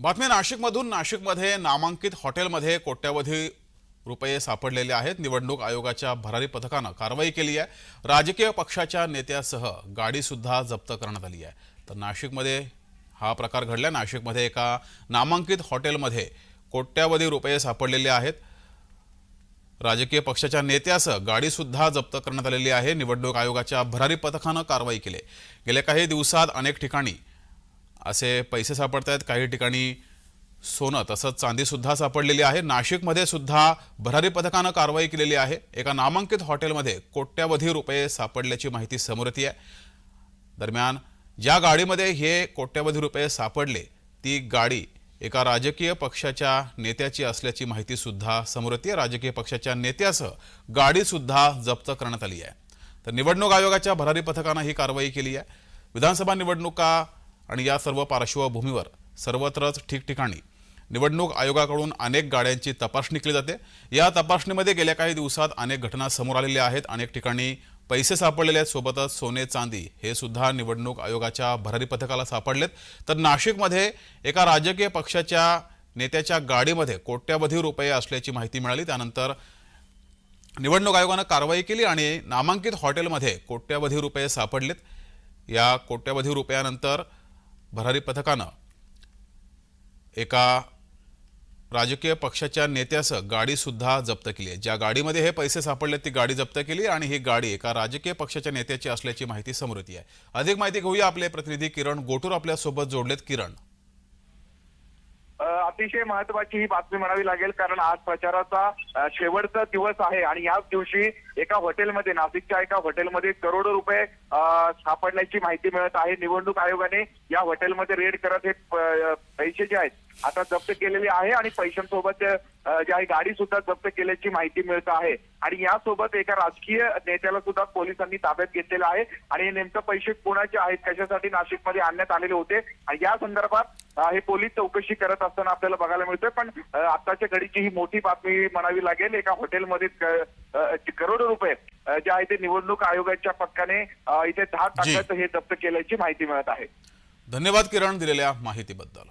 बातमी नाशिकमधून. नाशिकमध्ये नामांकित हॉटेलमध्ये कोट्यवधी रुपये सापडलेले आहेत. निवडणूक आयोगाच्या भरारी पथकानं कारवाई केली आहे. राजकीय पक्षाच्या नेत्यासह गाडीसुद्धा जप्त करण्यात आली आहे. तर नाशिकमध्ये हा प्रकार घडला नाशिकमध्ये एका नामांकित हॉटेलमध्ये कोट्यावधी रुपये सापडलेले आहेत. राजकीय पक्षाच्या नेत्यासह गाडीसुद्धा जप्त करण्यात आलेली आहे. निवडणूक आयोगाच्या भरारी पथकानं कारवाई केली. गेल्या काही दिवसात अनेक ठिकाणी असे पैसे सापडत आहेत काही ठिकाणी सोनं तसंच चांदीसुद्धा सापडलेली आहे. नाशिकमध्ये सुद्धा भरारी पथकानं कारवाई केलेली आहे. एका नामांकित हॉटेलमध्ये कोट्यवधी रुपये सापडल्याची माहिती समोर येते आहे. दरम्यान ज्या गाडीमध्ये हे कोट्यवधी रुपये सापडले ती गाडी एका राजकीय पक्षाच्या नेत्याची असल्याची माहितीसुद्धा समोर येते राजकीय पक्षाच्या नेत्यासह गाडीसुद्धा जप्त करण्यात आली आहे. तर निवडणूक आयोगाच्या भरारी पथकानं ही कारवाई केली आहे. विधानसभा निवडणुका आणि या सर्व पार्श्वभूमीवर सर्वत्रच ठिकठिकाणी निवडणूक आयोगाकडून अनेक गाड्यांची तपासणी केली जाते. या तपासणीमध्ये गेल्या काही दिवसात अनेक घटना समोर आलेल्या आहेत. अनेक ठिकाणी पैसे सापडलेले आहेत. सोबतच सोने चांदी हे सुद्धा निवडणूक आयोगाच्या भरारी पथकाला सापडलेत. तर नाशिकमध्ये एका राजकीय पक्षाच्या नेत्याच्या गाडीमध्ये कोट्यावधी रुपये असल्याची माहिती मिळाली. त्यानंतर निवडणूक आयोगानं कारवाई केली आणि नामांकित हॉटेलमध्ये कोट्यवधी रुपये सापडलेत. या कोट्यवधी रुपयानंतर भरारी पथकानं एका राजकीय पक्षाच्या नेत्यासह गाडीसुद्धा जप्त केली आहे. ज्या गाडीमध्ये हे पैसे सापडले ती गाडी जप्त केली आणि ही गाडी एका राजकीय पक्षाच्या नेत्याची असल्याची माहिती समोर येते आहे. अधिक माहिती घेऊया आपले प्रतिनिधी किरण गोटूर आपल्यासोबत जोडलेत. किरण. अतिशय महत्वाची ही बातमी म्हणावी लागेल कारण आज प्रचाराचा शेवटचा दिवस आहे आणि याच दिवशी एका हॉटेलमध्ये नाशिकच्या एका हॉटेलमध्ये करोडो रुपये सापडण्याची सापडल्याची माहिती मिळत आहे. निवडणूक आयोगाने या हॉटेलमध्ये रेड करत हे पैसे जे आहेत आता जप्त केलेले आहे आणि पैशांसोबत जे जी आहे गाडी सुद्धा जप्त केल्याची माहिती मिळत आहे. आणि यासोबत एका राजकीय नेत्याला सुद्धा पोलिसांनी ताब्यात घेतलेलं आहे. आणि हे नेमकं पैसे कोणाचे आहेत कशासाठी नाशिकमध्ये आणण्यात आलेले होते? आणि या संदर्भात हे पोलीस चौकशी करत असताना आपल्याला बघायला मिळतोय पण आताच्या घडीची ही मोठी बातमी म्हणावी लागेल एका हॉटेलमध्ये करोडो रुपये जे आहे ते निवडणूक आयोगाच्या पथकाने अ, इथे दहा टाकत हे जप्त केल्याची माहिती मिळत आहे. धन्यवाद किरण दिलेल्या माहितीबद्दल.